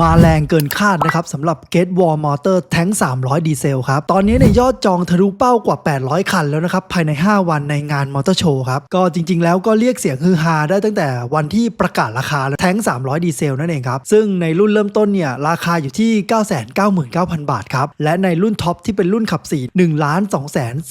มาแรงเกินคาดนะครับสำหรับ Get War Motor Tank 300 ดีเซลครับ ตอนนี้ในยอดจองทะลุเป้ากว่า 800 คันแล้วนะครับ ภายใน 5 วันในงานมอเตอร์โชว์ครับ ก็จริง ๆ แล้วก็เรียกเสียงฮือฮาได้ตั้งแต่วันที่ประกาศราคาแท้ง 300 ดีเซลนั่นเองครับ ซึ่งในรุ่นเริ่มต้นเนี่ย ราคาอยู่ที่ 999,000 บาทครับ และในรุ่นท็อปที่เป็นรุ่นขับ4 1ล้าน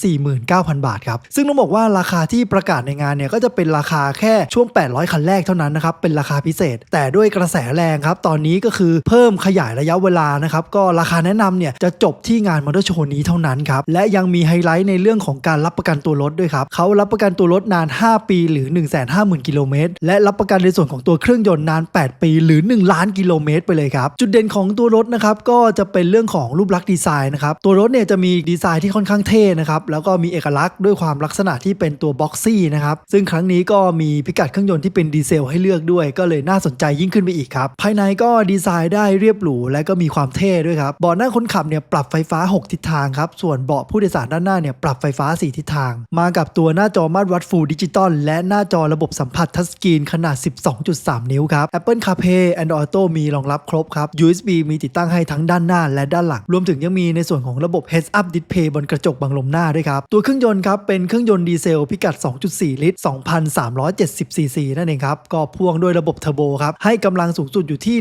249,000 บาทครับซึ่งต้องบอกว่าราคาที่ประกาศในงานเนี่ยก็จะเป็นราคาแค่ช่วง 800 คันแรกเท่านั้นนะครับเป็นราคาพิเศษ แต่ด้วยกระแสแรงครับตอนนี้ก็คือเพิ่มขยายระยะเวลานะครับก็ราคาแนะนำเนี่ยจะจบที่งานมอเตอร์โชว์นี้เท่านั้นครับและยังมีไฮไลท์ในเรื่องของการรับประกันตัวรถด้วยครับเขารับประกันตัวรถนาน 5 ปีหรือ 1 5 0 0 0 0กิโลเมตรและรับประกันในส่วนของตัวเครื่องยนต์นาน 8 ปีหรือ 1 ล้านกิโลเมตรไปเลยครับจุดเด่นของตัวรถนะครับก็จะเป็นเรื่องของรูปลักษณ์ดีไซน์นะครับตัวรถเนี่ยจะมีดีไซน์ที่ค่อนข้างเท่นะครับแล้วก็มีเอกลักษณ์ด้วยความลักษณะที่เป็นตัวบ็อกซี่นะครับซึ่งครั้งนี้ก็มีพิกัดเครื่องยนต์ที่เป็นดีเซลให้เลือกด้วย ก็เลยน่าสนใจยิ่งขึ้นไปอีกครับภายในก็ดีไซน์ได้เรียบหรูและก็มีความเท่ด้วยครับเบาะนั่งคนขับเนี่ยปรับไฟฟ้า 6 ทิศทางครับส่วนเบาะผู้โดยสารด้านหน้าเนี่ยปรับไฟฟ้า 4 ทิศทาง มากับตัวหน้าจอมาตรวัดฟูลดิจิตอลและหน้าจอระบบสัมผัสทัชสกรีนขนาด 12.3 นิ้วครับ Apple CarPlay Android Auto มีรองรับครบครับ USB มีติดตั้งให้ทั้งด้านหน้าและด้านหลัง รวมถึงยังมีในส่วนของระบบ Heads Up Display บนกระจกบังลมหน้าด้วยครับ ตัวเครื่องยนต์ครับเป็นเครื่องยนต์ดีเซลพิกัด 2.4 ลิตร 2,370ซีซีนั่นเองครับ ก็พ่วงด้วยระบบเทอร์โบครับ ให้กำลังสูงสุดอยู่ที่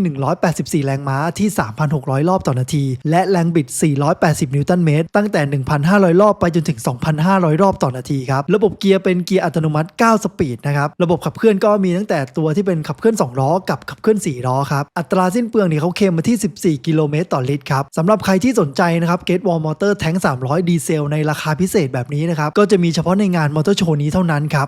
184แรงม้าที่ 3,600 รอบต่อนาที และแรงบิด 480 นิวตันเมตร ตั้งแต่ 1,500 รอบไปจนถึง 2,500 รอบต่อนาทีครับ ระบบเกียร์เป็นเกียร์อัตโนมัติ 9 สปีดนะครับ ระบบขับเคลื่อนก็มีตั้งแต่ตัวที่เป็นขับเคลื่อน 2 ล้อ กับขับเคลื่อน 4 ล้อครับ อัตราสิ้นเปลืองเนี่ยเขาเคลมมาที่ 14 กิโลเมตรต่อลิตรครับสำหรับใครที่สนใจนะครับ Get Wall Motor Tank 300 ดีเซลในราคาพิเศษแบบนี้นะครับก็จะมีเฉพาะในงานมอเตอร์โชว์นี้เท่านั้นครับ